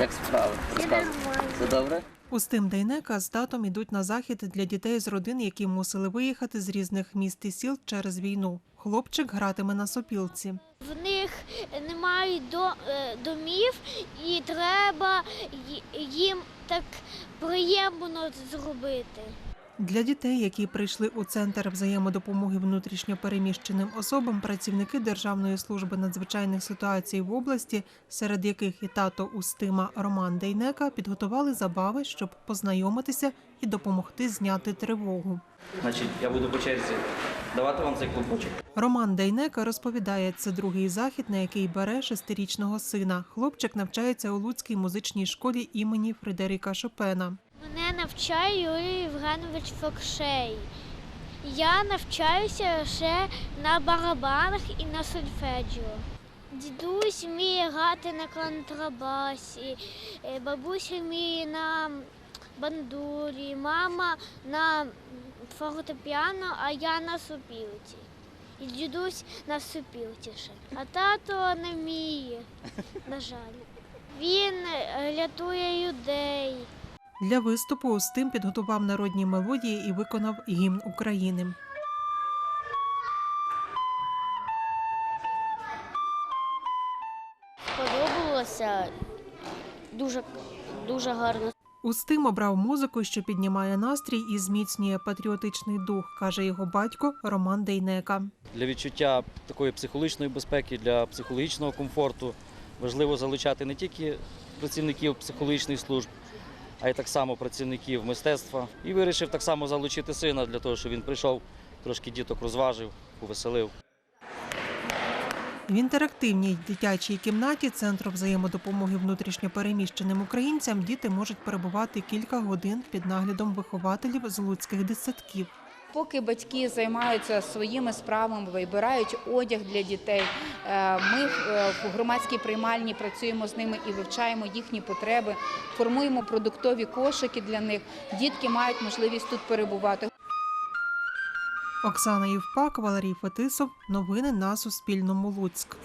Як справи? Розказуй. Все добре? Устим Дейнека з татом ідуть на захід для дітей з родин, які мусили виїхати з різних міст і сіл через війну. Хлопчик гратиме на сопілці. В них немає до, е, домів, і треба їм так приємно зробити. Для дітей, які прийшли у центр взаємодопомоги внутрішньо переміщеним особам, працівники Державної служби надзвичайних ситуацій в області, серед яких і тато Устима Роман Дейнека, підготували забави, щоб познайомитися і допомогти зняти тривогу. Значить, я буду по черзі давати вам цей клубочок. Роман Дейнека розповідає, це другий захід, на який бере шестирічного сина. Хлопчик навчається у Луцькій музичній школі імені Фредеріка Шопена. Мене навчає Юрій Євгенович Фокшей. Я навчаюся ще на барабанах і на сольфеджіо. Дідусь вміє грати на контрабасі, е, бабуся вміє на бандурі, мама на фортепіано, а я на сопілці. І дідусь на сопілці ще. А тато не вміє, на жаль. Він е, рятує людей. Для виступу Устим підготував народні мелодії і виконав гімн України. Сподобалося дуже, дуже гарно. Устим обрав музику, що піднімає настрій і зміцнює патріотичний дух, каже його батько Роман Дейнека. Для відчуття такої психологічної безпеки, для психологічного комфорту важливо залучати не тільки працівників психологічних служб, а й так само працівників мистецтва. І вирішив так само залучити сина для того, щоб він прийшов, трошки діток розважив, повеселив. В інтерактивній дитячій кімнаті Центру взаємодопомоги внутрішньо переміщеним українцям діти можуть перебувати кілька годин під наглядом вихователів з луцьких дитсадків. Поки батьки займаються своїми справами, вибирають одяг для дітей. Е, Ми е, в громадській приймальні працюємо з ними і вивчаємо їхні потреби, формуємо продуктові кошики для них. Дітки мають можливість тут перебувати. Оксана Євпак, Валерій Фетисов. Новини на Суспільному. Луцьк.